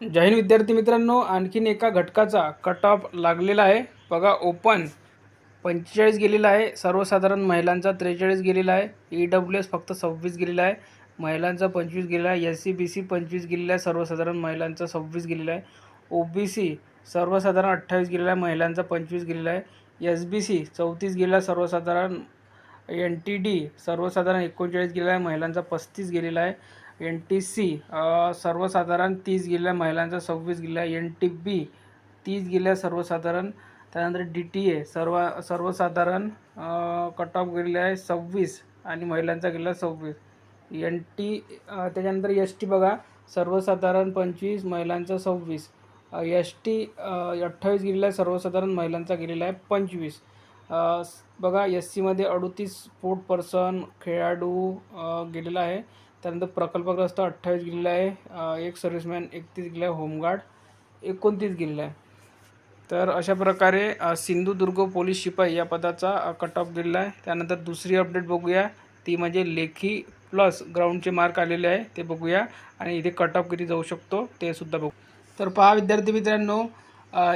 जैन विद्यार्थी मित्रांनो आणखीन एका घटकाचा कट ऑफ लागलेला आहे बघा ओपन पंचेचाळीस गेलेला आहे सर्वसाधारण महिलांचा त्रेचाळीस गेलेला आहे ई डब्ल्यू एस फक्त सव्वीस गेलेला आहे महिलांचा पंचवीस गेलेला आहे एस सी बी सी पंचवीस गेलेला आहे सर्वसाधारण महिलांचा सव्वीस गेलेला आहे ओ बी सी सर्वसाधारण अठ्ठावीस गेलेला आहे महिलांचा पंचवीस गेलेला आहे एस बी सी चौतीस गेलेला आहे सर्वसाधारण एन टी डी सर्वसाधारण एकोणचाळीस गेलेला आहे महिलांचा पस्तीस गेलेला आहे एन टी सी सर्वसाधारण तीस गेल्या महिलांचा सव्वीस गेल्या एन टी बी तीस गेल्या सर्वसाधारण त्यानंतर डी टी ए सर्व सर्वसाधारण कट ऑफ गेलेला आहे सव्वीस आणि महिलांचा गेलेला सव्वीस. एन टी त्याच्यानंतर एस टी बघा सर्वसाधारण पंचवीस महिलांचा सव्वीस. एस टी अठ्ठावीस गेलेला आहे सर्वसाधारण महिलांचा गेलेला आहे पंचवीस. बघा एस सीमध्ये अडतीस स्पोर्ट पर्सन खेळाडू गेलेला आहे. त्यानंतर प्रकल्पग्रस्त अठ्ठावीस गेलेला आहे. एक सर्व्हिसमॅन एकतीस गेला आहे होमगार्ड एकोणतीस गेलेला आहे. तर अशा प्रकारे सिंधुदुर्ग पोलीस शिपाई या पदाचा कट ऑफ दिलेला आहे. त्यानंतर दुसरी अपडेट बघूया. ती म्हणजे लेखी प्लस ग्राउंडचे मार्क आलेले आहे ते बघूया. आणि इथे कट ऑफ किती जाऊ शकतो ते सुद्धा बघू. तर पहा विद्यार्थी मित्रांनो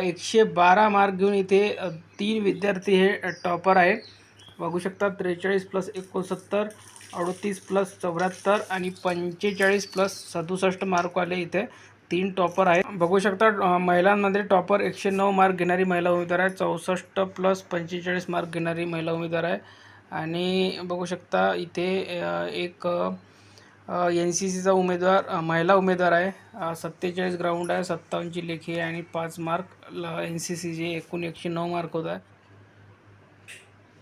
एकशे बारा मार्क घेऊन इथे तीन विद्यार्थी हे टॉपर आहेत. बघू शकता त्रेचाळीस प्लस एकोणसत्तर अडतीस प्लस चौऱ्याहत्तर आणि पंचेचाळीस प्लस सदुसष्ट मार्कवाले इथे तीन टॉपर आहेत. बघू शकता महिलांमध्ये टॉपर एकशे नऊ मार्क घेणारी महिला उमेदवार आहे. चौसष्ट प्लस पंचेचाळीस मार्क घेणारी महिला उमेदवार आहे. आणि बघू शकता इथे एक एन सी सीचा उमेदवार महिला उमेदवार आहे. सत्तेचाळीस ग्राउंड आहे सत्तावन्नची लेखी आहे आणि पाच मार्क एन सी सीचे एकूण एकशे नऊ मार्क होत आहे.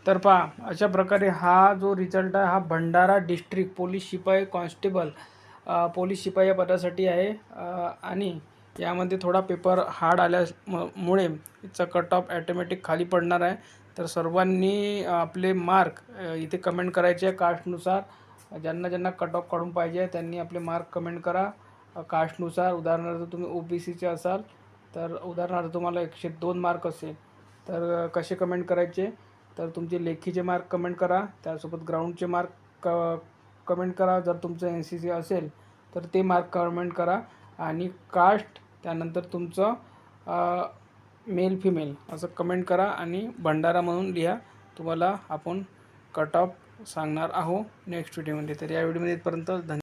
तर पहा अशा प्रकारे हा जो रिझल्ट आहे हा भंडारा डिस्ट्रिक्ट पोलीस शिपाई कॉन्स्टेबल पोलीस शिपाई या पदासाठी आहे. आणि यामध्ये थोडा पेपर हार्ड आल्यामुळे याचा कट ऑफ ॲटोमॅटिक खाली पडणार आहे. तर सर्वांनी आपले मार्क इथे कमेंट करायचे आहे कास्टनुसार ज्यांना ज्यांना कट ऑफ काढून पाहिजे त्यांनी आपले मार्क कमेंट करा. कास्टनुसार उदाहरणार्थ तुम्ही ओ बी सीचे असाल तर उदाहरणार्थ तुम्हाला एकशे दोन मार्क असेल तर कसे कमेंट करायचे? तर तुमचे लेखीचे मार्क कमेंट करा. त्यासोबत ग्राउंडचे मार्क क कमेंट करा. जर तुमचं एन सी सी असेल तर ते मार्क कमेंट करा. आणि कास्ट त्यानंतर तुमचं मेल फिमेल असं कमेंट करा. आणि भंडारा म्हणून लिहा. तुम्हाला आपण कट ऑफ सांगणार आहो नेक्स्ट व्हिडिओमध्ये तर या व्हिडिओमध्ये इथपर्यंत धन्यवाद.